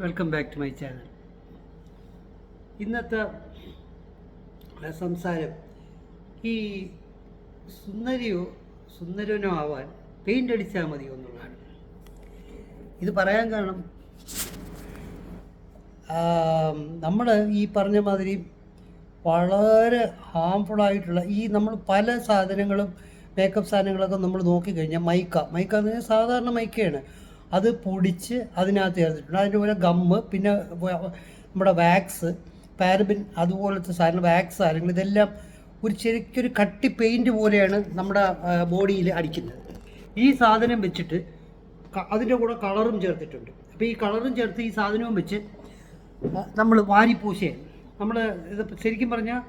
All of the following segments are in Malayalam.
Welcome back to my channel ഇന്നത്തെ സംസാരം ഈ സുന്ദരിയോ സുന്ദരനോ ആവാൻ പെയിന്റ് അടിച്ചാൽ മതിയോ എന്നുള്ളതാണ്. ഇത് പറയാൻ കാരണം നമ്മൾ ഈ പറഞ്ഞ മാതിരി വളരെ ഹാംഫുൾ ആയിട്ടുള്ള ഈ നമ്മൾ പല സാധനങ്ങളും മേക്കപ്പ് സാധനങ്ങളൊക്കെ നമ്മൾ നോക്കിക്കഴിഞ്ഞാൽ മൈക്ക. മൈക്ക എന്ന് പറഞ്ഞാൽ സാധാരണ മൈക്കയാണ്. അത് പൊടിച്ച് അതിനകത്ത് ചേർത്തിട്ടുണ്ട്. അതിന്റെ പോലെ ഗമ്മ് പിന്നെ നമ്മുടെ വാക്സ് പാരബിൻ അതുപോലത്തെ സാധനങ്ങൾ വാക്സ് സാധനങ്ങൾ ഇതെല്ലാം ഒരു ശരിക്കൊരു കട്ടി പെയിന്റ് പോലെയാണ് നമ്മുടെ ബോഡിയിൽ അടിക്കുന്നത്. ഈ സാധനം വെച്ചിട്ട് അതിന്റെ കൂടെ കളറും ചേർത്തിട്ടുണ്ട്. അപ്പോൾ ഈ കളറും ചേർത്ത് ഈ സാധനവും വെച്ച് നമ്മൾ വാരിപ്പൂശയാണ്. നമ്മൾ ഇത് ശരിക്കും പറഞ്ഞാൽ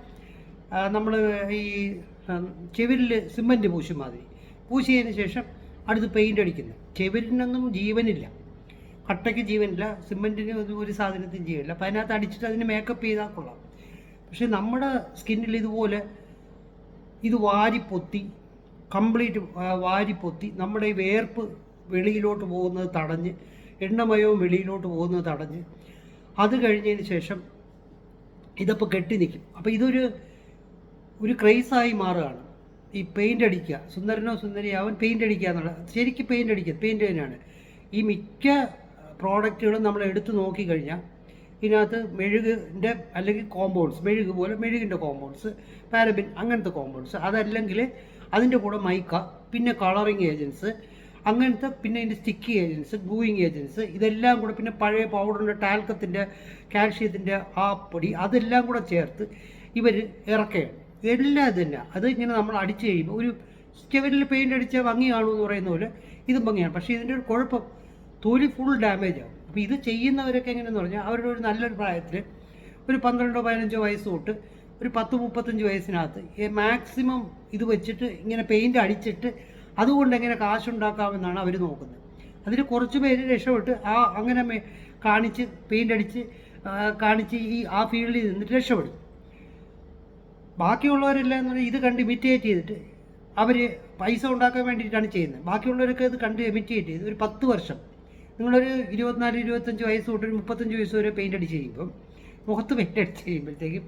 നമ്മൾ ഈ ചെവിരിൽ സിമന്റ് പൂശും മാതിരി. പൂശിയതിന് ശേഷം അടുത്ത് പെയിന്റ് അടിക്കുന്നത് ചെവിരിനൊന്നും ജീവനില്ല. കട്ടയ്ക്ക് ജീവനില്ല സിമെന്റിന് ഒരു സാധനത്തിന് ജീവനില്ല. അപ്പം അതിനകത്ത് അടിച്ചിട്ട് അതിന് മേക്കപ്പ് ചെയ്താൽ കൊള്ളാം. പക്ഷേ നമ്മുടെ സ്കിന്നിൽ ഇതുപോലെ ഇത് വാരി പൊത്തി കംപ്ലീറ്റ് വാരി പൊത്തി നമ്മുടെ ഈ വേർപ്പ് വെളിയിലോട്ട് പോകുന്നത് തടഞ്ഞ് എണ്ണമയവും വെളിയിലോട്ട് പോകുന്നത് തടഞ്ഞ് അത് കഴിഞ്ഞതിന് ശേഷം ഇതപ്പോൾ കെട്ടി നിൽക്കും അപ്പോൾ ഇതൊരു ഒരു ക്രൈസായി മാറുകയാണ്. ഈ പെയിന്റ് അടിക്കുക. സുന്ദരനോ സുന്ദരിയാവൻ പെയിന്റ് അടിക്കുക എന്നുള്ള ശരിക്കും പെയിന്റ് അടിക്കുക. പെയിന്റ് തന്നെയാണ്. ഈ മിക്ക പ്രോഡക്റ്റുകളും നമ്മൾ എടുത്തു നോക്കിക്കഴിഞ്ഞാൽ ഇതിനകത്ത് മെഴുകിന്റെ അല്ലെങ്കിൽ കോമ്പൗണ്ട്സ് മെഴുക് പോലെ മെഴുകിന്റെ കോമ്പൗണ്ട്സ് പാരബിൻ അങ്ങനത്തെ കോമ്പൗണ്ട്സ് അതല്ലെങ്കിൽ അതിന്റെ കൂടെ മൈക്ക പിന്നെ കളറിങ് ഏജൻസ് അങ്ങനത്തെ പിന്നെ ഇതിന്റെ സ്റ്റിക്കി ഏജൻസ് ഗ്ലൂയിങ് ഏജൻസ് ഇതെല്ലാം കൂടെ പിന്നെ പഴയ പൗഡറിന്റെ ടാൽക്കത്തിന്റെ കാൽഷ്യത്തിന്റെ ആ പൊടി അതെല്ലാം കൂടെ ചേർത്ത് ഇവർ ഇറക്കുകയാണ്. ഇത് തന്നെ അത് ഇങ്ങനെ നമ്മൾ അടിച്ച് കഴിയുമ്പോൾ ഒരു സ്റ്റെവരിൽ പെയിന്റ് അടിച്ച ഭംഗി കാണുമെന്ന് പറയുന്ന പോലെ ഇതും ഭംഗിയാണ്. പക്ഷേ ഇതിന്റെ ഒരു കുഴപ്പം തൊലി ഫുൾ ഡാമേജ് ആവും അപ്പോൾ ഇത് ചെയ്യുന്നവരൊക്കെ എങ്ങനെയെന്ന് പറഞ്ഞാൽ അവരുടെ ഒരു നല്ലൊരു പ്രായത്തിൽ ഒരു പന്ത്രണ്ടോ പതിനഞ്ചോ വയസ്സ് തൊട്ട് ഒരു പത്ത് മുപ്പത്തഞ്ച് വയസ്സിനകത്ത് മാക്സിമം ഇത് വെച്ചിട്ട് ഇങ്ങനെ പെയിന്റ് അടിച്ചിട്ട് അതുകൊണ്ട് എങ്ങനെ കാശുണ്ടാക്കാമെന്നാണ് അവർ നോക്കുന്നത്. അതിൽ കുറച്ച് പേര് രക്ഷപ്പെട്ട് ആ അങ്ങനെ കാണിച്ച് പെയിന്റ് അടിച്ച് കാണിച്ച് ഈ ആ ഫീൽഡിൽ നിന്നിട്ട് രക്ഷപ്പെടും. ബാക്കിയുള്ളവരെല്ലാം എന്ന് ഇത് കണ്ട് ഇമിറ്റേറ്റ് ചെയ്തിട്ട് അവർ പൈസ ഉണ്ടാക്കാൻ വേണ്ടിയിട്ടാണ് ചെയ്യുന്നത്. ബാക്കിയുള്ളവരൊക്കെ ഇത് കണ്ട് എമിറ്റേറ്റ് ചെയ്ത് ഒരു പത്ത് വർഷം. നിങ്ങളൊരു ഇരുപത്തിനാല് ഇരുപത്തഞ്ച് വയസ്സ് തൊട്ട് ഒരു മുപ്പത്തഞ്ച് വയസ്സ് വരെ പെയിന്റ് അടിച്ച് കഴിയുമ്പം മുഖത്ത് പെയിന്റ് അടിച്ച് കഴിയുമ്പോഴത്തേക്കും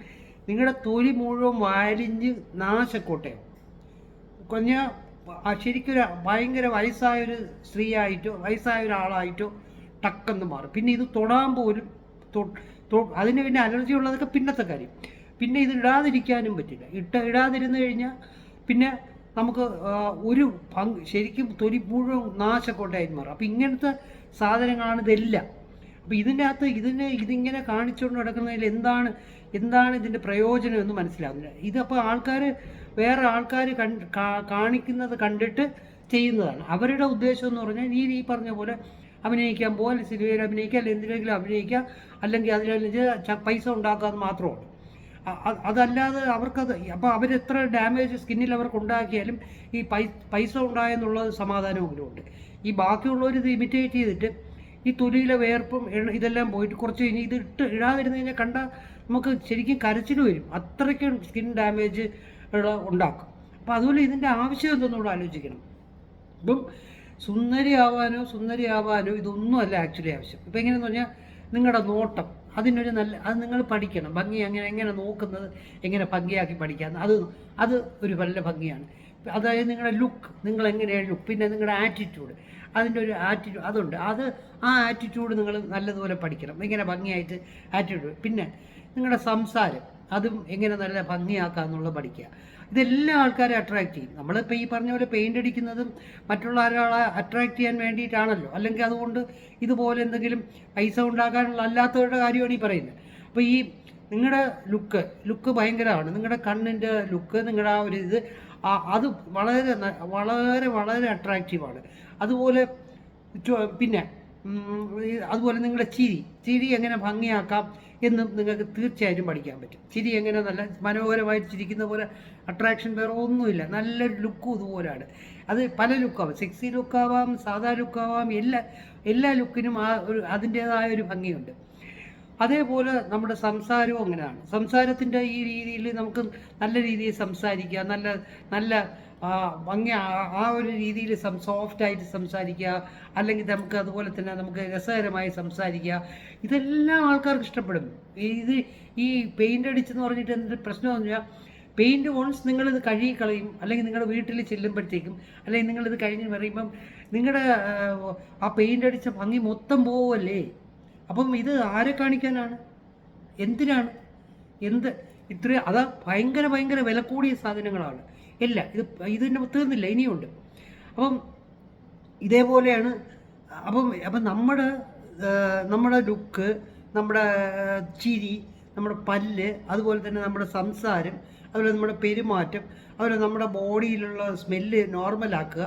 നിങ്ങളുടെ തൊലി മുഴുവൻ വാലിഞ്ഞ് നാശക്കോട്ടയോ കൊഞ്ഞ ശരിക്കൊരു ഭയങ്കര വയസ്സായൊരു സ്ത്രീയായിട്ടോ വയസ്സായ ഒരാളായിട്ടോ ടക്കെന്ന് മാറും. പിന്നെ ഇത് തൊടാൻ പോലും അതിന് പിന്നെ അലർജി ഉള്ളതൊക്കെ പിന്നത്തെ കാര്യം. പിന്നെ ഇത് ഇടാതിരിക്കാനും പറ്റില്ല. ഇട്ട് ഇടാതിരുന്നു കഴിഞ്ഞാൽ പിന്നെ നമുക്ക് ഒരു പങ്ക് ശരിക്കും തൊലി മുഴുവൻ നാശക്കൊണ്ടായി മാറും. അപ്പം ഇങ്ങനത്തെ സാധനങ്ങളാണ് ഇതെല്ലാം. അപ്പോൾ ഇതിന്റെ അകത്ത് ഇതിന് ഇതിങ്ങനെ കാണിച്ചുകൊണ്ട് നടക്കുന്നതിൽ എന്താണ് എന്താണ് ഇതിന്റെ പ്രയോജനം എന്ന് മനസ്സിലാകുന്നില്ല ഇതപ്പോൾ ആൾക്കാർ വേറെ ആൾക്കാർ കാണിക്കുന്നത് കണ്ടിട്ട് ചെയ്യുന്നതാണ്. അവരുടെ ഉദ്ദേശം എന്ന് പറഞ്ഞാൽ ഈ ഈ പറഞ്ഞ പോലെ അഭിനയിക്കാൻ പോലെ സിനിമയിൽ അഭിനയിക്കുക അല്ലെങ്കിൽ എന്തിനെങ്കിലും അഭിനയിക്കുക അല്ലെങ്കിൽ അതിനനുസരിച്ച് പൈസ ഉണ്ടാക്കാമെന്ന് മാത്രമാണ് അതല്ലാതെ അവർക്കത് അപ്പോൾ അവരെത്ര ഡാമേജ് സ്കിന്നിൽ അവർക്ക് ഉണ്ടാക്കിയാലും ഈ പൈസ ഉണ്ടായെന്നുള്ളത് സമാധാനമെങ്കിലും ഉണ്ട് ഈ ബാക്കിയുള്ളവർ ഇത് ഇമിറ്റേറ്റ് ചെയ്തിട്ട് ഈ തൊലിയിലെ വേർപ്പും ഇതെല്ലാം പോയിട്ട് കുറച്ച് കഴിഞ്ഞ് ഇത് ഇട്ട് ഇടാതിരുന്ന് കഴിഞ്ഞാൽ കണ്ട നമുക്ക് ശരിക്കും കരച്ചിൽ വരും. അത്രയ്ക്കും സ്കിൻ ഡാമേജ് ഉണ്ടാക്കും. അപ്പോൾ അതുപോലെ ഇതിന്റെ ആവശ്യം എന്തെന്നുകൂടെ ആലോചിക്കണം. ഇപ്പം സുന്ദരിയാവാനോ സുന്ദരിയാവാനോ ഇതൊന്നും അല്ല ആക്ച്വലി ആവശ്യം. ഇപ്പം എങ്ങനെയെന്ന് പറഞ്ഞാൽ നിങ്ങളുടെ നോട്ടം. അതിനൊരു നല്ല അത് നിങ്ങൾ പഠിക്കണം. ഭംഗി അങ്ങനെ എങ്ങനെ നോക്കുന്നത് എങ്ങനെ ഭംഗിയാക്കി പഠിക്കാം അത് അത് ഒരു നല്ല ഭംഗിയാണ്. അതായത് നിങ്ങളുടെ ലുക്ക് നിങ്ങൾ എങ്ങനെയാണ് ലുക്ക് പിന്നെ നിങ്ങളുടെ ആറ്റിറ്റ്യൂഡ് അതിന്റെ ഒരു ആറ്റിറ്റ്യൂഡ് അതുണ്ട്. അത് ആ ആറ്റിറ്റ്യൂഡ് നിങ്ങൾ നല്ലതുപോലെ പഠിക്കണം. ഇങ്ങനെ ഭംഗിയായിട്ട് ആറ്റിറ്റ്യൂഡ് പിന്നെ നിങ്ങളുടെ സംസാരം അതും എങ്ങനെ നല്ല ഭംഗിയാക്കാമെന്നുള്ളത് പഠിക്കുക. ഇതെല്ലാം ആൾക്കാരെ അട്രാക്റ്റ് ചെയ്യും. നമ്മളിപ്പോൾ ഈ പറഞ്ഞ പോലെ പെയിന്റ് അടിക്കുന്നതും മറ്റുള്ള ഒരാളെ അട്രാക്റ്റ് ചെയ്യാൻ വേണ്ടിയിട്ടാണല്ലോ. അല്ലെങ്കിൽ അതുകൊണ്ട് ഇതുപോലെ എന്തെങ്കിലും പൈസ ഉണ്ടാക്കാനുള്ള അല്ലാത്തവരുടെ കാര്യമാണ് ഈ പറയുന്നത്. അപ്പോൾ ഈ നിങ്ങളുടെ ലുക്ക് ലുക്ക് ഭയങ്കരമാണ്. നിങ്ങളുടെ കണ്ണിന്റെ ലുക്ക് നിങ്ങളുടെ ആ ഒരു ഇത് അത് വളരെ വളരെ വളരെ അട്രാക്റ്റീവാണ് അതുപോലെ പിന്നെ അതുപോലെ നിങ്ങളുടെ ചിരി. ചിരി എങ്ങനെ ഭംഗിയാക്കാം എന്നും നിങ്ങൾക്ക് തീർച്ചയായിട്ടും പഠിക്കാൻ പറ്റും. ചിരി എങ്ങനെ നല്ല മനോഹരമായിട്ട് ചിരിക്കുന്ന പോലെ അട്രാക്ഷൻ വേറെ ഒന്നുമില്ല. നല്ലൊരു ലുക്കും ഇതുപോലെയാണ് അത് പല ലുക്കാവാം സെക്സി ലുക്കാവാം സാധാ ലുക്കാവാം എല്ലാ എല്ലാ ലുക്കിനും ആ ഒരു അതിന്റേതായ ഒരു ഭംഗിയുണ്ട്. അതേപോലെ നമ്മുടെ സംസാരവും അങ്ങനെയാണ്. സംസാരത്തിന്റെ ഈ രീതിയിൽ നമുക്ക് നല്ല രീതിയിൽ സംസാരിക്കുക നല്ല നല്ല ഭംഗി ആ- ഒരു രീതിയിൽ സം സോഫ്റ്റായിട്ട് സംസാരിക്കുക. അല്ലെങ്കിൽ നമുക്ക് അതുപോലെ തന്നെ നമുക്ക് രസകരമായി സംസാരിക്കുക. ഇതെല്ലാം ആൾക്കാർക്ക് ഇഷ്ടപ്പെടും. ഇത് ഈ പെയിന്റ് അടിച്ചെന്ന് പറഞ്ഞിട്ട് എന്ത് പ്രശ്നമെന്ന് വെച്ചാൽ പെയിന്റ് വോൺസ് നിങ്ങളിത് കഴുകി കളയും അല്ലെങ്കിൽ നിങ്ങളുടെ വീട്ടിൽ ചെല്ലുമ്പോഴത്തേക്കും അല്ലെങ്കിൽ നിങ്ങളിത് കഴിഞ്ഞ് പറയുമ്പം നിങ്ങളുടെ ആ പെയിന്റ് അടിച്ച ഭംഗി മൊത്തം പോവല്ലേ? അപ്പം ഇത് ആരെ കാണിക്കാനാണ്? എന്തിനാണ്? എന്ത്? ഇത്രയും അതാ ഭയങ്കര ഭയങ്കര വില കൂടിയ സാധനങ്ങളാണ്. ഇല്ല ഇത് ഇതിന്റെ തീർന്നില്ല ഇനിയുണ്ട്. അപ്പം ഇതേപോലെയാണ് അപ്പം അപ്പം നമ്മുടെ നമ്മുടെ ലുക്ക് നമ്മുടെ ചിരി നമ്മുടെ പല്ല് അതുപോലെ തന്നെ നമ്മുടെ സംസാരം അതുപോലെ നമ്മുടെ പെരുമാറ്റം അതുപോലെ നമ്മുടെ ബോഡിയിലുള്ള സ്മെല്ല് നോർമലാക്കുക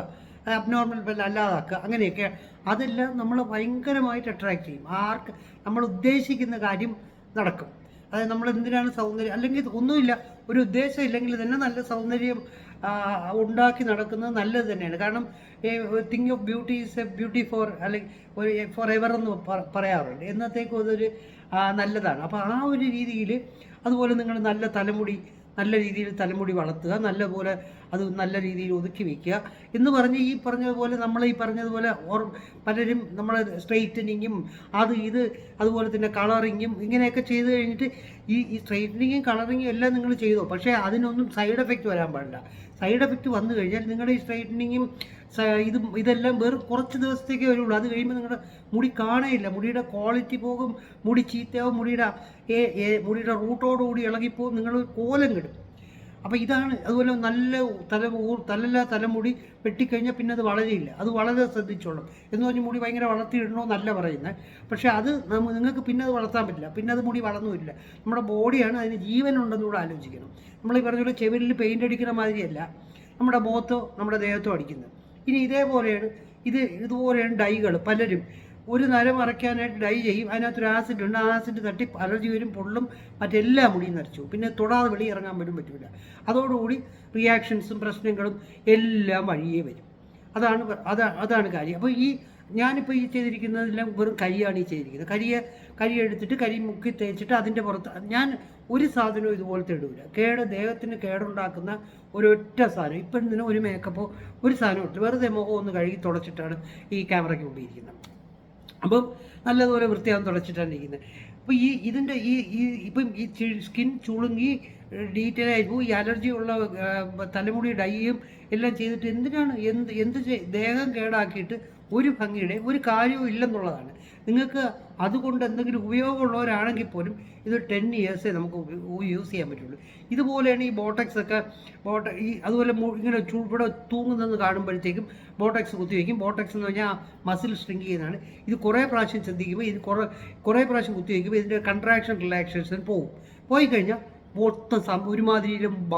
അബ്നോർമൽ സ്മെല്ല് അല്ലാതാക്കുക അങ്ങനെയൊക്കെ അതെല്ലാം നമ്മൾ ഭയങ്കരമായിട്ട് അട്രാക്ട് ചെയ്യും. ആർക്ക് നമ്മൾ ഉദ്ദേശിക്കുന്ന കാര്യം നടക്കും. അതായത് നമ്മൾ എന്തിനാണ് സൗന്ദര്യം അല്ലെങ്കിൽ ഒന്നുമില്ല ഒരു ഉദ്ദേശം ഇല്ലെങ്കിൽ തന്നെ നല്ല സൗന്ദര്യം ഉണ്ടാക്കി നടക്കുന്നത് നല്ലത് തന്നെയാണ്. കാരണം thing of beauty is a beauty for അല്ലെങ്കിൽ ഒരു ഫോർ എവർ എന്ന് പറയാറുണ്ട്. എന്നത്തേക്കും അതൊരു നല്ലതാണ്. അപ്പോൾ ആ ഒരു രീതിയിൽ അതുപോലെ നിങ്ങൾ നല്ല തലമുടി നല്ല രീതിയിൽ തലമുടി വളർത്തുക നല്ലപോലെ അത് നല്ല രീതിയിൽ ഒതുക്കി വെക്കുക. എന്ന് പറഞ്ഞ് ഈ പറഞ്ഞതുപോലെ നമ്മൾ ഈ പറഞ്ഞതുപോലെ ഓർ പലരും നമ്മൾ സ്ട്രെയിറ്റനിങ്ങും അത് ഇത് അതുപോലെ തന്നെ കളറിങ്ങും ഇങ്ങനെയൊക്കെ ചെയ്ത് കഴിഞ്ഞിട്ട് ഈ ഈ സ്ട്രെയിറ്റനിങ്ങും കളറിങ്ങും എല്ലാം നിങ്ങൾ ചെയ്തോ. പക്ഷേ അതിനൊന്നും സൈഡ് എഫക്റ്റ് വരാൻ പാടില്ല. സൈഡ് എഫക്റ്റ് വന്നു കഴിഞ്ഞാൽ നിങ്ങളുടെ ഈ സ്ട്രെയിറ്റനിങ്ങും ഇത് ഇതെല്ലാം വെറും കുറച്ച് ദിവസത്തേക്കേ വരുള്ളൂ. അത് കഴിയുമ്പോൾ നിങ്ങളുടെ മുടി കാണേയില്ല. മുടിയുടെ ക്വാളിറ്റി പോകും മുടി ചീത്തയാവും മുടിയുടെ മുടിയുടെ റൂട്ടോടുകൂടി ഇളകിപ്പോവും നിങ്ങൾ കോലം കിടും. അപ്പോൾ ഇതാണ് അതുപോലെ നല്ല തല തലല്ല തലമുടി വെട്ടിക്കഴിഞ്ഞാൽ പിന്നെ അത് വളരെയില്ല. അത് വളരെ ശ്രദ്ധിച്ചോളും. എന്ന് പറഞ്ഞ് മുടി ഭയങ്കര വളർത്തിയിടണോ നല്ല പറയുന്നത് പക്ഷേ അത് നമുക്ക് നിങ്ങൾക്ക് പിന്നെ അത് വളർത്താൻ പറ്റില്ല. പിന്നെ അത് മുടി വളർന്നുമില്ല നമ്മുടെ ബോഡിയാണ് അതിന് ജീവനുണ്ടെന്ന് കൂടെ ആലോചിക്കണം. നമ്മൾ ഈ പറഞ്ഞ പോലെ ചെവിലിൽ പെയിന്റ് അടിക്കുന്ന മാതിരിയല്ല നമ്മുടെ മുഖത്തോ നമ്മുടെ ദേഹത്തോ അടിക്കുന്നത്. ഇനി ഇതേപോലെയാണ് ഇത് ഇതുപോലെയാണ് ഡൈകൾ പലരും. ഒരു നര മറയ്ക്കാനായിട്ട് ഡൈ ചെയ്യും. അതിനകത്തൊരു ആസിഡ് ഉണ്ട്. ആസിഡ് തട്ടി അലർജി വരും പൊള്ളും മറ്റെല്ലാം മുടിയും നരച്ചു. പിന്നെ തൊടാതെ വെളി ഇറങ്ങാൻ പോലും പറ്റില്ല അതോടുകൂടി റിയാക്ഷൻസും പ്രശ്നങ്ങളും എല്ലാം വഴിയേ വരും. അതാണ് അതാ അതാണ് കാര്യം. അപ്പോൾ ഈ ഞാനിപ്പോൾ ഈ ചെയ്തിരിക്കുന്നതെല്ലാം വെറും കരിയാണ് ഈ ചെയ്തിരിക്കുന്നത്. കരിയെ കരി എടുത്തിട്ട് കരി മുക്കി തേച്ചിട്ട് അതിന്റെ പുറത്ത് ഞാൻ ഒരു സാധനവും ഇതുപോലത്തെ ഇടൂല. കേട് ദേഹത്തിന് കേടുണ്ടാക്കുന്ന ഒരൊറ്റ സാധനം. ഇപ്പം ഇതിന് ഒരു മേക്കപ്പോ ഒരു സാധനം ഇട്ട് വെറുതെ മുഖം ഒന്ന് കഴുകി തുടച്ചിട്ടാണ് ഈ ക്യാമറയ്ക്ക് മുമ്പിൽ ഇരിക്കുന്നത്. അപ്പം നല്ലതുപോലെ വൃത്തിയാകും തുടച്ചിട്ടാണ് ഇരിക്കുന്നത് അപ്പോൾ ഈ ഇതിന്റെ ഈ ഈ ഇപ്പം ഈ സ്കിൻ ചുളുങ്ങി ഡീറ്റെയിൽ ആയി പോകും ഈ അലർജി ഉള്ള തലമുടി ഡൈയും എല്ലാം ചെയ്തിട്ട് എന്തിനാണ് എന്ത് എന്ത് ദേഹം കേടാക്കിയിട്ട് ഒരു ഭംഗിയുടെ ഒരു കാര്യവും ഇല്ലെന്നുള്ളതാണ്. നിങ്ങൾക്ക് അതുകൊണ്ട് എന്തെങ്കിലും ഉപയോഗമുള്ളവരാണെങ്കിൽ പോലും ഇത് ടെൻ ഇയേഴ്സേ നമുക്ക് യൂസ് ചെയ്യാൻ പറ്റുള്ളൂ. ഇതുപോലെയാണ് ഈ ബോട്ടക്സ് ഒക്കെ ബോട്ട ഈ അതുപോലെ ഇങ്ങനെ ചു- തൂങ്ങുന്നതെന്ന് കാണുമ്പോഴത്തേക്കും ബോട്ടക്സ് കുത്തിവെക്കും. ബോട്ടക്സ് എന്ന് പറഞ്ഞാൽ മസിൽ ഷ്രിങ്ക് ചെയ്യുന്നതാണ്. ഇത് കുറേ പ്രാവശ്യം ശ്രദ്ധിക്കുമ്പോൾ ഇത് കുറേ കുറേ പ്രാവശ്യം കുത്തിവെക്കുമ്പോൾ ഇതിന്റെ കൺട്രാക്ഷൻ റിലാക്സേഷൻ പോകും പോയി കഴിഞ്ഞാൽ മൊത്തം സം- ഒരുമാതിരിയിലും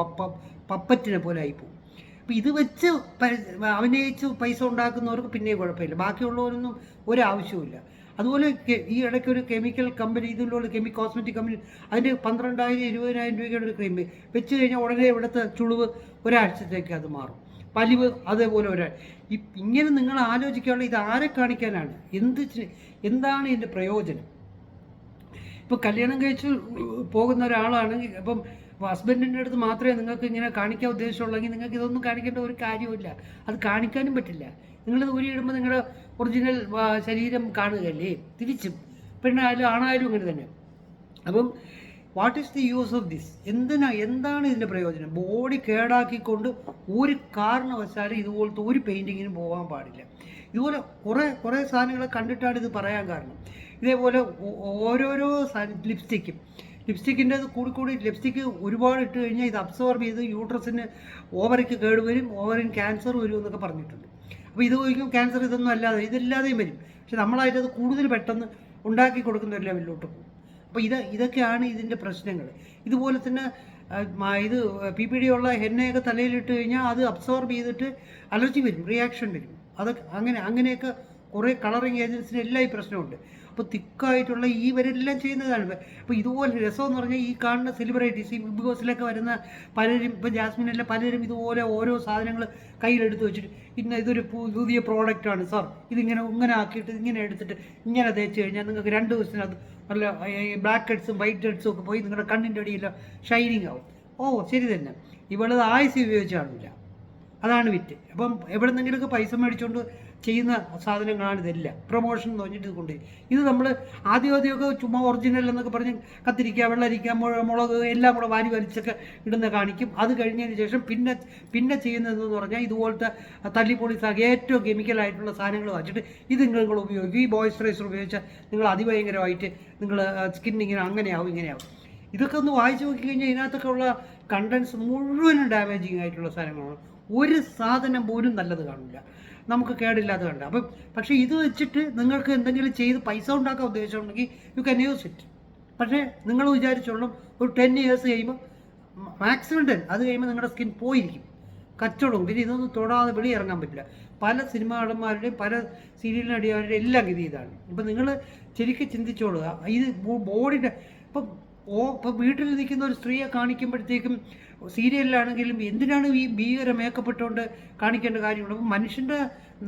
പപ്പറ്റിനെ പോലെ ആയിപ്പോവും. അപ്പോൾ ഇത് വെച്ച് അഭിനയിച്ച് പൈസ ഉണ്ടാക്കുന്നവർക്ക് പിന്നെയും കുഴപ്പമില്ല. ബാക്കിയുള്ളവരൊന്നും ഒരാവശ്യവുമില്ല അതുപോലെ ഈ ഇടയ്ക്ക് ഒരു കെമിക്കൽ കമ്പനി ഇതിലുള്ള കെമി കോസ്മെറ്റിക് കമ്പനി അതിന്റെ പന്ത്രണ്ടായിരം ഇരുപതിനായിരം രൂപയുടെ ഒരു ക്രീം വെച്ച് കഴിഞ്ഞാൽ ഉടനെ ഇവിടുത്തെ ചുളിവ് ഒരാഴ്ചത്തേക്ക് അത് മാറും. പലിവ് അതേപോലെ ഒരാൾ ഇങ്ങനെ നിങ്ങൾ ആലോചിക്കാനുള്ള ഇത് ആരെ കാണിക്കാനാണ്? എന്ത് എന്താണ് ഇതിന്റെ പ്രയോജനം? ഇപ്പോൾ കല്യാണം കഴിച്ച് പോകുന്ന ഒരാളാണെങ്കിൽ അപ്പം ഹസ്ബൻഡിന്റെ അടുത്ത് മാത്രമേ നിങ്ങൾക്ക് ഇങ്ങനെ കാണിക്കാൻ ഉദ്ദേശമുള്ളെങ്കിൽ നിങ്ങൾക്ക് ഇതൊന്നും കാണിക്കേണ്ട ഒരു കാര്യമില്ല അത് കാണിക്കാനും പറ്റില്ല. നിങ്ങളിത് ഊരിയിടുമ്പോൾ നിങ്ങളുടെ ഒറിജിനൽ ശരീരം കാണുകയല്ലേ? തിരിച്ചും. പെണ്ണായാലും ആണായാലും ഇങ്ങനെ തന്നെ. അപ്പം what is the use of this എന്തിനാ എന്താണ് ഇതിന്റെ പ്രയോജനം? ബോഡി കേടാക്കിക്കൊണ്ട് ഒരു കാരണവശാലും ഇതുപോലത്തെ ഒരു പെയിന്റിങ്ങിനും പോകാൻ പാടില്ല. ഇതുപോലെ കുറേ കുറേ സാധനങ്ങളെ കണ്ടിട്ടാണ് ഇത് പറയാൻ കാരണം. ഇതേപോലെ ഓരോരോ ലിപ്സ്റ്റിക്കും ലിപ്സ്റ്റിക്കിന്റെ കൂടി കൂടി ലിപ്സ്റ്റിക്ക് ഒരുപാട് ഇട്ട് കഴിഞ്ഞാൽ ഇത് അബ്സോർബ് ചെയ്ത് യൂട്രസിന് ഓവറിക്ക് കേടുവരും ഓവറിൻ ക്യാൻസർ വരും എന്നൊക്കെ പറഞ്ഞിട്ടുണ്ട്. അപ്പോൾ ഇത് ഒരിക്കലും ക്യാൻസർ ഇതൊന്നും അല്ലാതെ ഇതില്ലാതെയും വരും. പക്ഷെ നമ്മളായിട്ട് അത് കൂടുതൽ പെട്ടെന്ന് ഉണ്ടാക്കി കൊടുക്കുന്ന ഒരു ലെവലിലോട്ട് പോകും. അപ്പോൾ ഇത് ഇതൊക്കെയാണ് ഇതിന്റെ പ്രശ്നങ്ങൾ. ഇതുപോലെ തന്നെ ഇത് പി പി ഡി ഉള്ള എണ്ണയൊക്കെ തലയിലിട്ട് കഴിഞ്ഞാൽ അത് അബ്സോർബ് ചെയ്തിട്ട് അലർജി വരും റിയാക്ഷൻ വരും. അതൊക്കെ അങ്ങനെ അങ്ങനെയൊക്കെ കുറേ കളറിങ് ഏജൻസിന് എല്ലാം ഈ പ്രശ്നമുണ്ട് അപ്പോൾ തിക്കായിട്ടുള്ള ഈ ഇവരെല്ലാം ചെയ്യുന്നതാണ് അപ്പോൾ ഇതുപോലെ രസം എന്ന് പറഞ്ഞാൽ ഈ കാണുന്ന സെലിബ്രിറ്റീസ് ഈ ബിഗ് ബോസിലൊക്കെ വരുന്ന പലരും ഇപ്പോൾ ജാസ്മിനെല്ലാം പലരും ഇതുപോലെ ഓരോ സാധനങ്ങൾ കയ്യിലെടുത്ത് വെച്ചിട്ട് ഇന്ന ഇതൊരു പുതിയ പ്രോഡക്റ്റാണ് സാർ ഇതിങ്ങനെ ഇങ്ങനെ ആക്കിയിട്ട് ഇങ്ങനെ എടുത്തിട്ട് ഇങ്ങനെ തേച്ച് കഴിഞ്ഞാൽ നിങ്ങൾക്ക് രണ്ട് ദിവസത്തിനകത്ത് നല്ല ബ്ലാക്ക് ഹെഡ്സും വൈറ്റ് ഹെഡ്സും ഒക്കെ പോയി നിങ്ങളുടെ കണ്ണിന്റെ അടിയില്ല ഷൈനിങ് ആവും. ഓ ശരി തന്നെ. ഇവളത് ആയുസ് ഉപയോഗിച്ചാണില്ല. അതാണ് വിറ്റ്. അപ്പം എവിടെ നിന്നെങ്കിലുമൊക്കെ പൈസ മേടിച്ചുകൊണ്ട് ചെയ്യുന്ന സാധനങ്ങളാണ് ഇതെല്ലാം. പ്രൊമോഷൻ എന്ന് പറഞ്ഞിട്ട് കൊണ്ട് ഇത് നമ്മൾ ആദ്യം ആദ്യമൊക്കെ ചുമ്മാ ഒറിജിനൽ എന്നൊക്കെ പറഞ്ഞ് കത്തിരിക്കുക വെള്ളരിക്ക മുള- മുളക് എല്ലാം കൂടെ വാരി വലിച്ചൊക്കെ ഇടുന്ന കാണിക്കും. അത് കഴിഞ്ഞതിന് ശേഷം പിന്നെ പിന്നെ ചെയ്യുന്നതെന്ന് പറഞ്ഞാൽ ഇതുപോലത്തെ തല്ലിപ്പൊളി സാ ഏറ്റവും കെമിക്കലായിട്ടുള്ള സാധനങ്ങൾ വെച്ചിട്ട് ഇത് നിങ്ങൾ ഉപയോഗിക്കും. ഈ മോയ്സ്ചറൈസർ ഉപയോഗിച്ചാൽ നിങ്ങൾ അതിഭയങ്കരമായിട്ട് നിങ്ങൾ സ്കിൻ ഇങ്ങനെ അങ്ങനെയാവും ഇങ്ങനെയാവും ഇതൊക്കെ ഒന്ന് വായിച്ചു നോക്കി കഴിഞ്ഞാൽ ഇതിനകത്തൊക്കെ ഉള്ള കണ്ടൻസ് മുഴുവനും ഡാമേജിങ് ആയിട്ടുള്ള സാധനങ്ങളാണ്. ഒരു സാധനം പോലും നല്ലത് കാണില്ല. നമുക്ക് കേടില്ലാതെ വേണ്ട അപ്പം പക്ഷേ ഇത് വെച്ചിട്ട് നിങ്ങൾക്ക് എന്തെങ്കിലും ചെയ്ത് പൈസ ഉണ്ടാക്കാൻ ഉദ്ദേശമുണ്ടെങ്കിൽ യു ക്യാൻ യൂസ് ഇറ്റ് പക്ഷേ നിങ്ങൾ വിചാരിച്ചോളും ഒരു ടെൻ ഇയേഴ്സ് കഴിയുമ്പോൾ മാക്സിമം ടെൻ അത് കഴിയുമ്പോൾ നിങ്ങളുടെ സ്കിൻ പോയിരിക്കും. കച്ചവടവും. പിന്നെ ഇതൊന്നും തൊടാതെ വെളിയിറങ്ങാൻ പറ്റില്ല. പല സിനിമാടന്മാരുടെയും പല സീരിയൽ നടിമാരുടെയും എല്ലാം ഗതി ഇതാണ്. ഇപ്പം നിങ്ങൾ ശരിക്കും ചിന്തിച്ചോളുക. ഇത് ബോഡിയുടെ ഇപ്പം ഓ ഇപ്പം വീട്ടിൽ നിൽക്കുന്ന ഒരു സ്ത്രീയെ കാണിക്കുമ്പോഴത്തേക്കും സീരിയലിലാണെങ്കിലും എന്തിനാണ് ഈ ഭീകര മേക്കപ്പ് ഇട്ടുകൊണ്ട് കാണിക്കേണ്ട കാര്യമുണ്ട് അപ്പം മനുഷ്യന്റെ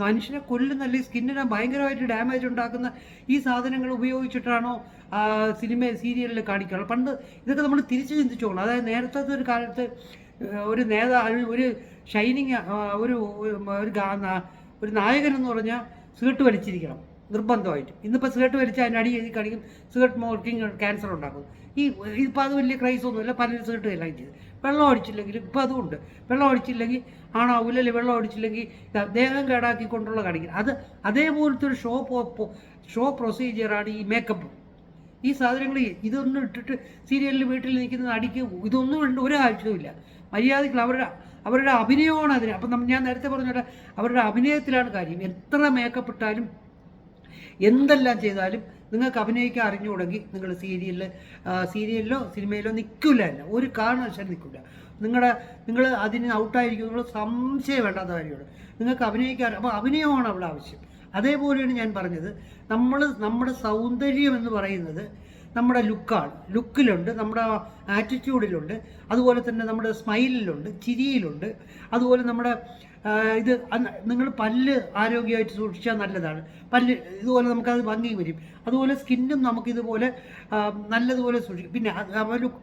മനുഷ്യനെ കൊല്ലുന്ന അല്ലെങ്കിൽ സ്കിന്നിനെ ഭയങ്കരമായിട്ട് ഡാമേജ് ഉണ്ടാക്കുന്ന ഈ സാധനങ്ങൾ ഉപയോഗിച്ചിട്ടാണോ സിനിമ സീരിയലിൽ കാണിക്കാറുള്ളത്? പണ്ട് ഇതൊക്കെ നമ്മൾ തിരിച്ച് ചിന്തിച്ചോളണം അതായത് നേരത്തെ ഒരു കാലത്ത് ഒരു നേതാ ഒരു ഷൈനിങ് ഒരു ഒരു ഒരു നായകൻ എന്ന് പറഞ്ഞാൽ സീട്ട് വലിച്ചിരിക്കണം നിർബന്ധമായിട്ട്. ഇന്നിപ്പോൾ സിഗരറ്റ് വലിച്ചാൽ അതിനടി എഴുതി കാണിക്കും സിഗരറ്റ് സ്മോക്കിംഗ് ക്യാൻസർ ഉണ്ടാക്കും. ഈ ഇപ്പോൾ അത് വലിയ ക്രൈസ് ഒന്നുമില്ല. പലരും സീട്ട് എല്ലാം ചെയ്ത് വെള്ളം ഓടിച്ചില്ലെങ്കിൽ ഇപ്പോൾ ഉണ്ട്. വെള്ളം ഓടിച്ചില്ലെങ്കിൽ ആണോ അല്ലെങ്കിൽ വെള്ളം ഓടിച്ചില്ലെങ്കിൽ ദേഹം കേടാക്കിക്കൊണ്ടുള്ള കാണിക്കുന്നത് അത് അതേപോലത്തെ ഒരു ഷോ ഷോ പ്രൊസീജിയറാണ് ഈ മേക്കപ്പ് ഈ സാധനങ്ങൾ ഇതൊന്നും ഇട്ടിട്ട് സീരിയലിൽ വീട്ടിൽ നിൽക്കുന്ന അടിക്ക് ഇതൊന്നും ഉണ്ട് ഒരു ആവശ്യവുമില്ല മര്യാദയ്ക്ക് അവരുടെ അവരുടെ അഭിനയമാണ് അതിന്. അപ്പം നമ്മൾ ഞാൻ നേരത്തെ പറഞ്ഞ അവരുടെ അഭിനയത്തിലാണ് കാര്യം. എത്ര മേക്കപ്പ് ഇട്ടാലും എന്തെല്ലാം ചെയ്താലും നിങ്ങൾക്ക് അഭിനയിക്കാൻ അറിഞ്ഞുകൂടെങ്കിൽ നിങ്ങൾ സീരിയലിൽ സീരിയലിലോ സിനിമയിലോ നിൽക്കില്ല ഒരു കാരണവശാലും നിൽക്കില്ല. നിങ്ങളുടെ നിങ്ങൾ അതിന് ഔട്ടായിരിക്കും. നിങ്ങൾ സംശയം വേണ്ടാത്ത കാര്യമാണ്. നിങ്ങൾക്ക് അഭിനയിക്കാൻ അപ്പോൾ അഭിനയമാണ് അവിടെ ആവശ്യം. അതേപോലെയാണ് ഞാൻ പറഞ്ഞത്. നമ്മൾ നമ്മുടെ സൗന്ദര്യം എന്ന് പറയുന്നത് നമ്മുടെ ലുക്കാണ്. ലുക്കിലുണ്ട് നമ്മുടെ ആറ്റിറ്റ്യൂഡിലുണ്ട് അതുപോലെ തന്നെ നമ്മുടെ സ്മൈലിലുണ്ട് ചിരിയിലുണ്ട് അതുപോലെ നമ്മുടെ ഇത് നിങ്ങൾ പല്ല് ആരോഗ്യമായിട്ട് സൂക്ഷിച്ചാൽ നല്ലതാണ്. പല്ല് ഇതുപോലെ നമുക്കത് ഭംഗി വരും. അതുപോലെ സ്കിന്നും നമുക്കിതുപോലെ നല്ലതുപോലെ സൂക്ഷിക്കും. പിന്നെ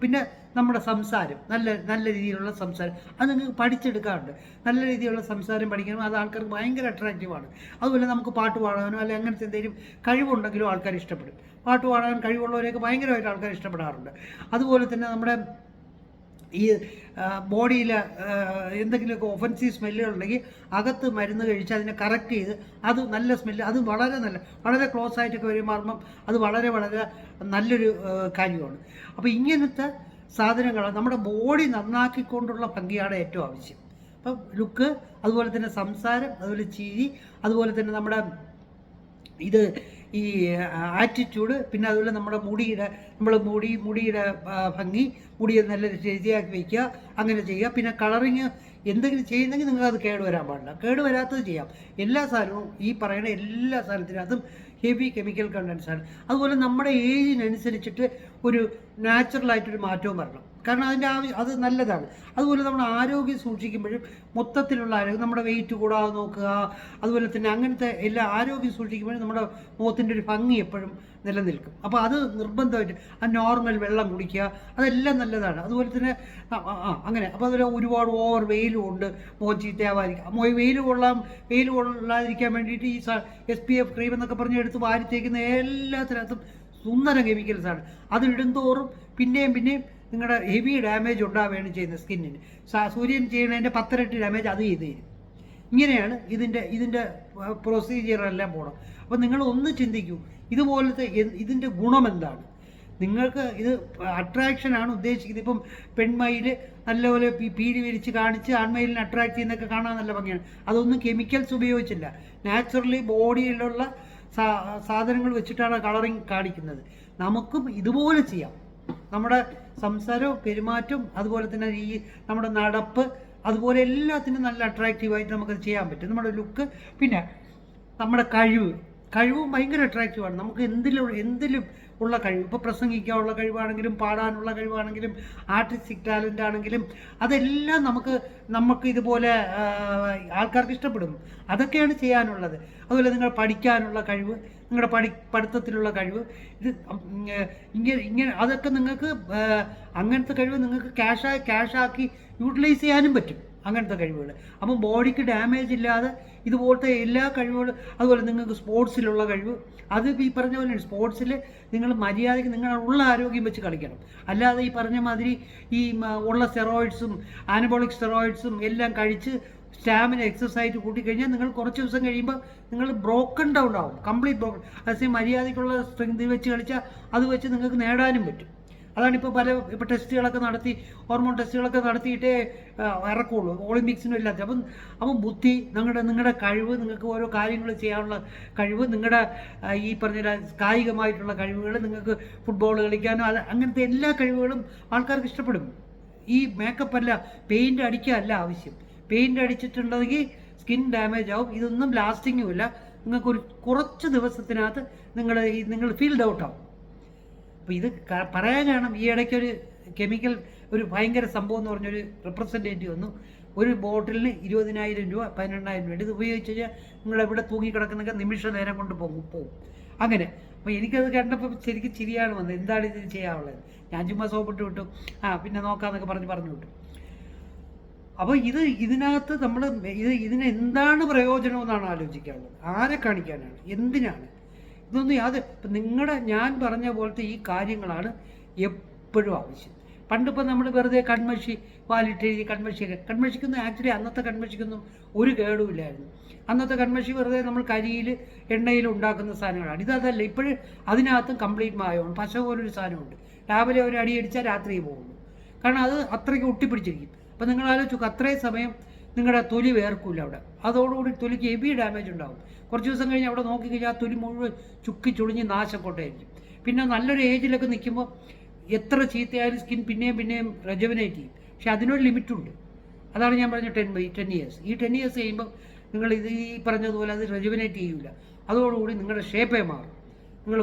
പിന്നെ നമ്മുടെ സംസാരം നല്ല നല്ല രീതിയിലുള്ള സംസാരം. അത് നിങ്ങൾക്ക് പഠിച്ചെടുക്കാറുണ്ട്. നല്ല രീതിയിലുള്ള സംസാരം പഠിക്കണം. അത് ആൾക്കാർക്ക് ഭയങ്കര അട്രാക്റ്റീവാണ് അതുപോലെ നമുക്ക് പാട്ട് പാടാനോ അല്ലെങ്കിൽ അങ്ങനത്തെ എന്തെങ്കിലും കഴിവുണ്ടെങ്കിലും ആൾക്കാർ ഇഷ്ടപ്പെടും. പാട്ട് പാടാൻ കഴിവുള്ളവരെയൊക്കെ ഭയങ്കരമായിട്ട് ആൾക്കാർ ഇഷ്ടപ്പെടാറുണ്ട്. അതുപോലെ തന്നെ നമ്മുടെ ഈ ബോഡിയിൽ എന്തെങ്കിലുമൊക്കെ ഒഫൻസീവ് സ്മെല്ലുകൾ ഉണ്ടെങ്കിൽ അകത്ത് മരുന്ന് കഴിച്ച് അതിനെ കറക്റ്റ് ചെയ്ത് അത് നല്ല സ്മെല്ല് അത് വളരെ നല്ല വളരെ ക്ലോസ് ആയിട്ടൊക്കെ വരുമ്പോൾ അത് വളരെ വളരെ നല്ലൊരു കാര്യമാണ്. അപ്പോൾ ഇങ്ങനത്തെ സാധനങ്ങൾ നമ്മുടെ ബോഡി നന്നാക്കിക്കൊണ്ടുള്ള ഭംഗിയാണ് ഏറ്റവും ആവശ്യം. അപ്പം ലുക്ക് അതുപോലെ തന്നെ സംസാരം അതുപോലെ ചിരി അതുപോലെ തന്നെ നമ്മുടെ ഇത് ഈ ആറ്റിറ്റ്യൂഡ് പിന്നെ അതുപോലെ നമ്മുടെ മുടിയുടെ നമ്മൾ മുടി മുടിയുടെ ഭംഗി മുടിയെ നല്ല ശരിയാക്കി വയ്ക്കുക അങ്ങനെ ചെയ്യുക. പിന്നെ കളറിങ് എന്തെങ്കിലും ചെയ്യുന്നെങ്കിൽ നിങ്ങൾക്ക് അത് കേടുവരാൻ പാടില്ല. കേടുവരാത്തത് ചെയ്യാം. എല്ലാ സാധനവും ഈ പറയുന്ന എല്ലാ സാധനത്തിനകത്തും ഹെവി കെമിക്കൽ കണ്ടൻസാണ് അതുപോലെ നമ്മുടെ ഏജിനനുസരിച്ചിട്ട് ഒരു നാച്ചുറലായിട്ടൊരു മാറ്റവും വരണം. കാരണം അതിന്റെ ആവശ്യം അത് നല്ലതാണ്. അതുപോലെ നമ്മൾ ആരോഗ്യം സൂക്ഷിക്കുമ്പോഴും മൊത്തത്തിലുള്ള ആരോഗ്യം നമ്മുടെ വെയിറ്റ് കൂടാതെ നോക്കുക അതുപോലെ തന്നെ അങ്ങനത്തെ എല്ലാ ആരോഗ്യം സൂക്ഷിക്കുമ്പോഴും നമ്മുടെ മുഖത്തിന്റെ ഒരു ഭംഗി എപ്പോഴും നിലനിൽക്കും. അപ്പോൾ അത് നിർബന്ധമായിട്ട് ആ നോർമൽ വെള്ളം കുടിക്കുക അതെല്ലാം നല്ലതാണ്. അതുപോലെ തന്നെ ആ, അങ്ങനെ. അപ്പോൾ അതുപോലെ ഒരുപാട് ഓവർ വെയിലും ഉണ്ട് മുഖം ചീത്തയാവാതിരിക്കുക. വെയിൽ കൊള്ളാം വെയിൽ കൊള്ളാതിരിക്കാൻ വേണ്ടിയിട്ട് ഈ എസ് പി എഫ് ക്രീം എന്നൊക്കെ പറഞ്ഞ് എടുത്ത് വാരിത്തേക്കുന്ന എല്ലാത്തിനകത്തും സുന്ദര കെമിക്കൽസാണ് അതിടും തോറും പിന്നെയും പിന്നെയും നിങ്ങളുടെ ഹെവി ഡാമേജ് ഉണ്ടാവുകയാണ് ചെയ്യുന്നത് സ്കിന്നിന് സൂര്യൻ ചെയ്യുന്നതിന്റെ പത്തരട്ടി ഡാമേജ് അത് ചെയ്ത് തരും. ഇങ്ങനെയാണ് ഇതിന്റെ ഇതിന്റെ പ്രൊസീജിയറെല്ലാം പോകണം അപ്പോൾ നിങ്ങൾ ഒന്ന് ചിന്തിക്കൂ ഇതുപോലത്തെ ഇതിന്റെ ഗുണം എന്താണ്? നിങ്ങൾക്ക് ഇത് അട്രാക്ഷനാണ് ഉദ്ദേശിക്കുന്നത്. ഇപ്പം പെൺമയിൽ നല്ലപോലെ പി- പീലി വിരിച്ച് കാണിച്ച് ആൺമയിലിനെ അട്രാക്ട് ചെയ്യുന്നൊക്കെ കാണാൻ നല്ല ഭംഗിയാണ്. അതൊന്നും കെമിക്കൽസ് ഉപയോഗിച്ചില്ല. നാച്ചുറലി ബോഡിയിലുള്ള സാധനങ്ങൾ വെച്ചിട്ടാണ് കളറിങ് കാണിക്കുന്നത്. നമുക്കും ഇതുപോലെ ചെയ്യാം. നമ്മുടെ സംസാരവും പെരുമാറ്റവും അതുപോലെ തന്നെ ഈ നമ്മുടെ നടപ്പ് അതുപോലെ എല്ലാത്തിനും നല്ല അട്രാക്റ്റീവായിട്ട് നമുക്കത് ചെയ്യാൻ പറ്റും. നമ്മുടെ ലുക്ക് പിന്നെ നമ്മുടെ കഴിവ്. കഴിവും ഭയങ്കര അട്രാക്റ്റീവാണ് നമുക്ക് എന്തിലും എന്തിലും ഉള്ള കഴിവ് ഇപ്പോൾ പ്രസംഗിക്കാനുള്ള കഴിവാണെങ്കിലും പാടാനുള്ള കഴിവാണെങ്കിലും ആർട്ടിസ്റ്റിക് ടാലന്റ് ആണെങ്കിലും അതെല്ലാം നമുക്ക് നമുക്ക് ഇതുപോലെ ആൾക്കാർക്ക് ഇഷ്ടപ്പെടും. അതൊക്കെയാണ് ചെയ്യാനുള്ളത്. അതുപോലെ നിങ്ങൾ പഠിക്കാനുള്ള കഴിവ് നിങ്ങളുടെ പഠി പഠിത്തത്തിലുള്ള കഴിവ് ഇത് ഇങ്ങനെ ഇങ്ങനെ അതൊക്കെ നിങ്ങൾക്ക് അങ്ങനത്തെ കഴിവ് നിങ്ങൾക്ക് ക്യാഷായി ക്യാഷാക്കി യൂട്ടിലൈസ് ചെയ്യാനും പറ്റും. അങ്ങനത്തെ കഴിവുകൾ. അപ്പം ബോഡിക്ക് ഡാമേജ് ഇല്ലാതെ ഇതുപോലത്തെ എല്ലാ കഴിവുകളും അതുപോലെ നിങ്ങൾക്ക് സ്പോർട്സിലുള്ള കഴിവ് അത് ഈ പറഞ്ഞ പോലെ സ്പോർട്സിൽ നിങ്ങൾ മര്യാദയ്ക്ക് നിങ്ങളുടെ ഉള്ള ആരോഗ്യം വെച്ച് കളിക്കണം. അല്ലാതെ ഈ പറഞ്ഞ മാതിരി ഈ ഉള്ള സ്റ്റെറോയിഡ്സും ആനബോളിക് സ്റ്റെറോയിഡ്സും എല്ലാം കഴിച്ച് സ്റ്റാമിന എക്സസൈസ് കൂട്ടിക്കഴിഞ്ഞാൽ നിങ്ങൾ കുറച്ച് ദിവസം കഴിയുമ്പോൾ നിങ്ങൾ ബ്രോക്കൺ ഡൗൺ ആവും. കംപ്ലീറ്റ് ബ്രോക്കൺ അതേസമയം മര്യാദയ്ക്കുള്ള സ്ട്രെങ്ത് വെച്ച് കളിച്ചാൽ അത് വെച്ച് നിങ്ങൾക്ക് നേടാനും പറ്റും. അതാണ് ഇപ്പോൾ പല ഇപ്പോൾ ടെസ്റ്റുകളൊക്കെ നടത്തി ഹോർമോൺ ടെസ്റ്റുകളൊക്കെ നടത്തിയിട്ടേ ഇറക്കുള്ളൂ. ഒളിമ്പിക്സിനും ഇല്ലാത്ത അപ്പം അപ്പം ബുദ്ധി നിങ്ങളുടെ നിങ്ങളുടെ കഴിവ് നിങ്ങൾക്ക് ഓരോ കാര്യങ്ങൾ ചെയ്യാനുള്ള കഴിവ് നിങ്ങളുടെ ഈ പറഞ്ഞ കായികമായിട്ടുള്ള കഴിവുകൾ നിങ്ങൾക്ക് ഫുട്ബോൾ കളിക്കാനോ അത് അങ്ങനത്തെ എല്ലാ കഴിവുകളും ആൾക്കാർക്ക് ഇഷ്ടപ്പെടും. ഈ മേക്കപ്പ് അല്ല പെയിന്റ് അടിക്കുകയല്ല ആവശ്യം. പെയിന്റ് അടിച്ചിട്ടുണ്ടെങ്കിൽ സ്കിൻ ഡാമേജ് ആവും. ഇതൊന്നും ലാസ്റ്റിങ്ങും ഇല്ല. നിങ്ങൾക്കൊരു കുറച്ച് ദിവസത്തിനകത്ത് നിങ്ങൾ നിങ്ങൾ ഫീൽഡ് ഔട്ട് ആവും. അപ്പോൾ ഇത് കാരണം ഈ ഇടയ്ക്കൊരു കെമിക്കൽ ഒരു ഭയങ്കര സംഭവം എന്ന് പറഞ്ഞൊരു റെപ്രസെന്റേറ്റീവ് വന്നു. ഒരു ബോട്ടിലിന് ഇരുപതിനായിരം രൂപ പതിനെണ്ണായിരം രൂപ. ഇത് ഉപയോഗിച്ച് കഴിഞ്ഞാൽ നിങ്ങൾ എവിടെ തൂങ്ങിക്കിടക്കുന്നൊക്കെ നിമിഷ നേരം കൊണ്ട് പോകും പോകും അങ്ങനെ. അപ്പോൾ എനിക്കത് കണ്ടപ്പോൾ ശരിക്കും ചിരിയാണ് വന്നത്. എന്താണ് ഇത് ചെയ്യാനുള്ളത്? ഞാൻ ചുമ്മാ സോപ്പിട്ട് വിട്ടു. ആ പിന്നെ നോക്കാമെന്നൊക്കെ പറഞ്ഞ് പറഞ്ഞു വിട്ടു. അപ്പോൾ ഇത് ഇതിനകത്ത് നമ്മൾ ഇത് ഇതിന് എന്താണ് പ്രയോജനം എന്നാണ് ആലോചിക്കാനുള്ളത്. ആരെ കാണിക്കാനാണ്? എന്തിനാണ്? ഇതൊന്നും യാതൊരു ഇപ്പം നിങ്ങളുടെ ഞാൻ പറഞ്ഞ പോലത്തെ ഈ കാര്യങ്ങളാണ് എപ്പോഴും ആവശ്യം. പണ്ടിപ്പോൾ നമ്മൾ വെറുതെ കൺമഷി വാലിട്ടെഴുതി കൺമഷിയൊക്കെ കൺമഷിക്കൊന്നും ആക്ച്വലി അന്നത്തെ കൺമഷിക്കൊന്നും ഒരു കേടുമില്ലായിരുന്നു അന്നത്തെ കൺമഷി വെറുതെ നമ്മൾ കരിയിൽ എണ്ണയിൽ ഉണ്ടാക്കുന്ന സാധനങ്ങളാണ്. ഇതല്ല ഇപ്പോഴും അതിനകത്തും കംപ്ലീറ്റ് മായമാണ് പശ പോലൊരു സാധനമുണ്ട്. രാവിലെ ഒരു അടിയടിച്ചാൽ രാത്രി പോകുന്നു. കാരണം അത് അത്രയ്ക്ക് ഒട്ടിപ്പിടിച്ചിരിക്കും. അപ്പം നിങ്ങൾ ആലോചിച്ചു അത്രയും സമയം നിങ്ങളുടെ തൊലി വേർക്കില്ല അവിടെ. അതോടുകൂടി തൊലിക്ക് ഹെവി ഡാമേജ് ഉണ്ടാവും. കുറച്ച് ദിവസം കഴിഞ്ഞ് അവിടെ നോക്കിക്കഴിഞ്ഞാൽ ആ തൊലി മുഴുവൻ ചുക്കി ചുളിഞ്ഞ് നാശക്കൊട്ടായിരിക്കും പിന്നെ നല്ലൊരു ഏജിലൊക്കെ നിൽക്കുമ്പോൾ എത്ര ചീത്തയായാലും സ്കിൻ പിന്നെയും പിന്നെയും റെജുവിനേറ്റ് ചെയ്യും. പക്ഷെ അതിനൊരു ലിമിറ്റുണ്ട് അതാണ് ഞാൻ പറഞ്ഞ ടെൻ ബൈ ടെൻ ഇയേഴ്സ് ഈ ടെൻ ഇയേഴ്സ് കഴിയുമ്പോൾ നിങ്ങൾ ഇത് ഈ പറഞ്ഞതുപോലെ അത് റെജുവിനേറ്റ് ചെയ്യില്ല അതോടുകൂടി നിങ്ങളുടെ ഷേപ്പേ മാറും. നിങ്ങൾ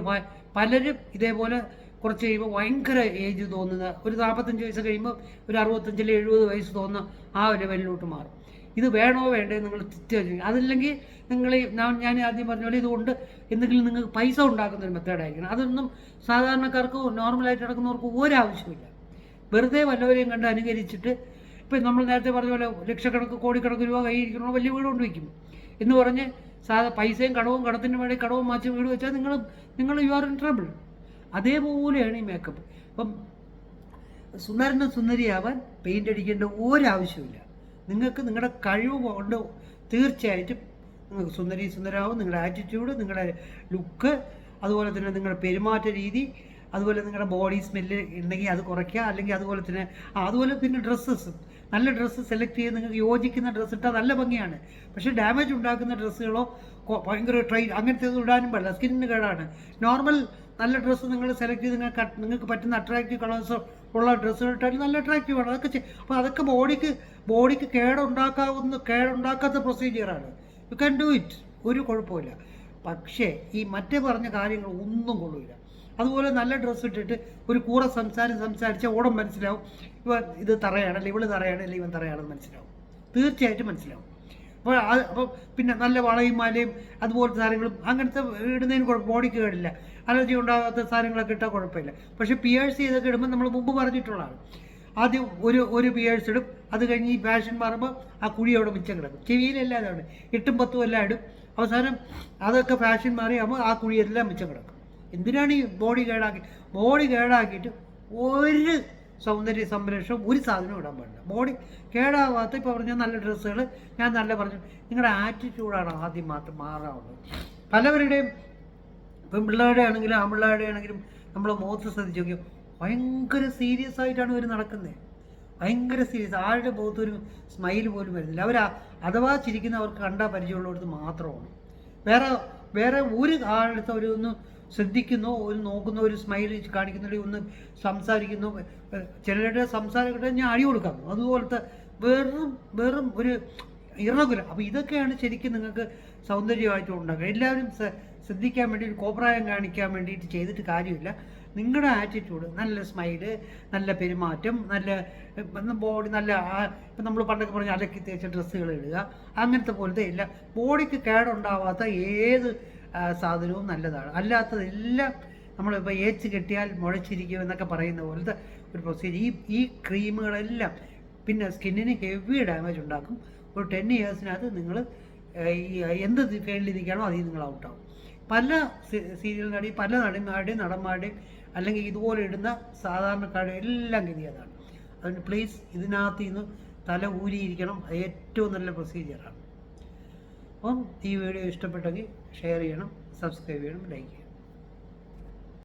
പലരും ഇതേപോലെ കുറച്ച് കഴിയുമ്പോൾ ഭയങ്കര ഏജ് തോന്നുന്ന ഒരു നാൽപ്പത്തഞ്ച് വയസ്സ് കഴിയുമ്പോൾ ഒരു അറുപത്തഞ്ചിൽ എഴുപത് വയസ്സ് തോന്നുന്ന ആ ലെവലിലോട്ട് മാറും. ഇത് വേണോ വേണ്ടേ നിങ്ങൾ തിരിച്ചു അതില്ലെങ്കിൽ നിങ്ങൾ ഞാൻ- ആദ്യം പറഞ്ഞ പോലെ ഇതുകൊണ്ട് എന്തെങ്കിലും നിങ്ങൾക്ക് പൈസ ഉണ്ടാക്കുന്ന ഒരു മെത്തേഡായിരിക്കണം അതൊന്നും സാധാരണക്കാർക്ക് നോർമലായിട്ട് നടക്കുന്നവർക്ക് ഒരാവശ്യമില്ല വെറുതെ വല്ലവരെയും കണ്ട് അനുകരിച്ചിട്ട് ഇപ്പം നമ്മൾ നേരത്തെ പറഞ്ഞ പോലെ ലക്ഷക്കണക്ക് കോടിക്കണക്ക് രൂപ കൈയിരിക്കണോ വലിയ വീട് കൊണ്ട് വയ്ക്കും. എന്ന് പറഞ്ഞ് സാധാ പൈസയും കടവും കടത്തിന് വേണ്ടി കടവും മാറ്റി വീട് വെച്ചാൽ നിങ്ങൾ നിങ്ങൾ യു ആർ ഇൻ ട്രബിൾ അതേപോലെയാണ് ഈ മേക്കപ്പ് അപ്പം സുന്ദരനും സുന്ദരിയാവാൻ പെയിന്റ് അടിക്കേണ്ട ഒരാവശ്യമില്ല നിങ്ങൾക്ക് നിങ്ങളുടെ കഴിവ് കൊണ്ട് തീർച്ചയായിട്ടും നിങ്ങൾക്ക് സുന്ദരി സുന്ദരാവും. നിങ്ങളുടെ ആറ്റിറ്റ്യൂഡ് നിങ്ങളുടെ ലുക്ക് അതുപോലെ തന്നെ നിങ്ങളുടെ പെരുമാറ്റ രീതി അതുപോലെ നിങ്ങളുടെ ബോഡി സ്മെല്ല് ഉണ്ടെങ്കിൽ അത് കുറയ്ക്കുക അല്ലെങ്കിൽ അതുപോലെ തന്നെ അതുപോലെ പിന്നെ ഡ്രസ്സസ് നല്ല ഡ്രസ്സ് സെലക്ട് ചെയ്ത് നിങ്ങൾക്ക് യോജിക്കുന്ന ഡ്രസ്സ് ഇട്ടാൽ നല്ല ഭംഗിയാണ്. പക്ഷേ ഡാമേജ് ഉണ്ടാക്കുന്ന ഡ്രസ്സുകളോ ഭയങ്കര ട്രൈ അങ്ങനത്തെ ഇടാനും പാടില്ല. സ്കിന്നിന് കേടാണ്. നോർമൽ നല്ല ഡ്രസ്സ് നിങ്ങൾ സെലക്ട് ചെയ്ത് നിങ്ങൾക്ക് നിങ്ങൾക്ക് പറ്റുന്ന അട്രാക്റ്റീവ് കളേഴ്സ് ഉള്ള ഡ്രസ്സുകൾ ഇട്ടാലും നല്ല അട്രാക്റ്റീവ് ആണ്. അതൊക്കെ അപ്പോൾ അതൊക്കെ ബോഡിക്ക് ബോഡിക്ക് കേടുണ്ടാക്കാവുന്ന കേടുണ്ടാക്കാത്ത പ്രൊസീജിയറാണ് യു ക്യാൻ ഡു ഇറ്റ് ഒരു കുഴപ്പമില്ല പക്ഷേ ഈ മറ്റേ പറഞ്ഞ കാര്യങ്ങൾ ഒന്നും കൊള്ളില്ല അതുപോലെ നല്ല ഡ്രസ്സ് ഇട്ടിട്ട് ഒരു കൂറ സംസാരം സംസാരിച്ചാൽ ഓടം മനസ്സിലാവും. ഇവ ഇത് തറയാണ് അല്ലെങ്കിൽ ഇവൾ തറയാണ് അല്ലെങ്കിൽ ഇവൻ തറയാണെന്ന് മനസ്സിലാവും. തീർച്ചയായിട്ടും മനസ്സിലാവും. അപ്പോൾ അത് പിന്നെ നല്ല വളയും മാലയും അതുപോലത്തെ സാധനങ്ങളും അങ്ങനത്തെ ഇടുന്നതിന് കുഴപ്പം ബോഡിക്ക് കേടില്ല. അലർജി ഉണ്ടാകാത്ത സാധനങ്ങളൊക്കെ ഇട്ടാൽ കുഴപ്പമില്ല. പക്ഷേ പിയേഴ്സ് ചെയ്തൊക്കെ ഇടുമ്പോൾ നമ്മൾ മുമ്പ് പറഞ്ഞിട്ടുള്ളതാണ്. ആദ്യം ഒരു ഒരു പിയേഴ്സ് ഇടും. അത് കഴിഞ്ഞ് ഈ ഫാഷൻ മാറുമ്പോൾ ആ കുഴി അവിടെ മിച്ചം കിടക്കും. ചെവിയിലെല്ലാം അതാണ് എട്ടും പത്തും എല്ലാം ഇടും. അവസാനം അതൊക്കെ ഫാഷൻ മാറിയാകുമ്പോൾ ആ കുഴിയെല്ലാം മിച്ചം കിടക്കും. എന്തിനാണ് ഈ ബോഡി കേടാക്കി? ബോഡി കേടാക്കിയിട്ട് ഒരു സൗന്ദര്യ സംരക്ഷണം ഒരു സാധനം ഇടാൻ പാടില്ല. ബോഡി കേടാവാത്ത ഇപ്പോൾ പറഞ്ഞ നല്ല ഡ്രസ്സുകൾ ഞാൻ നല്ല പറഞ്ഞു. നിങ്ങളുടെ ആറ്റിറ്റ്യൂഡാണ് ആദ്യം മാത്രം മാറാവുന്നത്. പലവരുടെയും പെൺപിള്ളേരുടെ ആണെങ്കിലും ആൺപിള്ളേരുടെ ആണെങ്കിലും നമ്മൾ മുഖത്ത് ശ്രദ്ധിച്ച് നോക്കിയോ ഭയങ്കര സീരിയസ് ആയിട്ടാണ് ഇവർ നടക്കുന്നത് ഭയങ്കര സീരിയസ് ആരുടെ മുഖത്ത് ഒരു സ്മൈൽ പോലും വരുന്നില്ല. അവർ അഥവാ ചിരിക്കുന്നവർക്ക് കണ്ടാൽ പരിചയമുള്ളവർക്ക് മാത്രമാണ്. വേറെ വേറെ ഒരു ആളുടെ ഒരു ഒന്ന് ശ്രദ്ധിക്കുന്നോ ഒരു നോക്കുന്നു ഒരു സ്മൈൽ കാണിക്കുന്നുണ്ട് ഒന്ന് സംസാരിക്കുന്നു. ചിലരുടെ സംസാരം കിട്ടാൻ ഞാൻ അടി കൊടുക്കാം. അതുപോലത്തെ വെറും വെറും ഒരു ഇറഗുലർ അപ്പോൾ ഇതൊക്കെയാണ് ശരിക്കും നിങ്ങൾക്ക് സൗന്ദര്യമായിട്ട് ഉണ്ടാക്കുക. എല്ലാവരും ശ്രദ്ധിക്കാൻ വേണ്ടി ഒരു കോപ്രായം കാണിക്കാൻ വേണ്ടിയിട്ട് ചെയ്തിട്ട് കാര്യമില്ല. നിങ്ങളുടെ ആറ്റിറ്റ്യൂഡ് നല്ല സ്മൈൽ നല്ല പെരുമാറ്റം നല്ല ബോഡി നല്ല ഇപ്പം നമ്മൾ പണ്ടൊക്കെ പറഞ്ഞ അലക്കി തേച്ച ഡ്രസ്സുകൾ ഇടുക അങ്ങനത്തെ പോലത്തെ ഇല്ല ബോഡിക്ക് കേടുണ്ടാവാത്ത ഏത് സാധനവും നല്ലതാണ്. അല്ലാത്തതെല്ലാം നമ്മളിപ്പോൾ ഏച്ച് കെട്ടിയാൽ മുഴച്ചിരിക്കും എന്നൊക്കെ പറയുന്ന പോലത്തെ ഒരു പ്രൊസീജിയർ ഈ ഈ ക്രീമുകളെല്ലാം പിന്നെ സ്കിന്നിന് ഹെവി ഡാമേജ് ഉണ്ടാക്കും. ഒരു ടെൻ ഇയേഴ്സിനകത്ത് നിങ്ങൾ ഈ എന്ത് ഫീൽഡിൽ നിൽക്കുകയാണോ അതിൽ നിങ്ങൾ ഔട്ടാവും പല സീരിയൽ നടി പല നടിമാരുടെയും നടന്മാരുടെയും അല്ലെങ്കിൽ ഇതുപോലെ ഇടുന്ന സാധാരണക്കാരുടെ എല്ലാം ഗതി അതാണ്. അതുകൊണ്ട് പ്ലീസ് ഇതിനകത്ത് നിന്ന് തല ഊരിയിരിക്കണം. ഏറ്റവും നല്ല പ്രൊസീജിയറാണ് അപ്പം ഈ വീഡിയോ ഇഷ്ടപ്പെട്ടെങ്കിൽ ഷെയർ ചെയ്യണം സബ്സ്ക്രൈബ് ചെയ്യണം ലൈക്ക് ചെയ്യണം.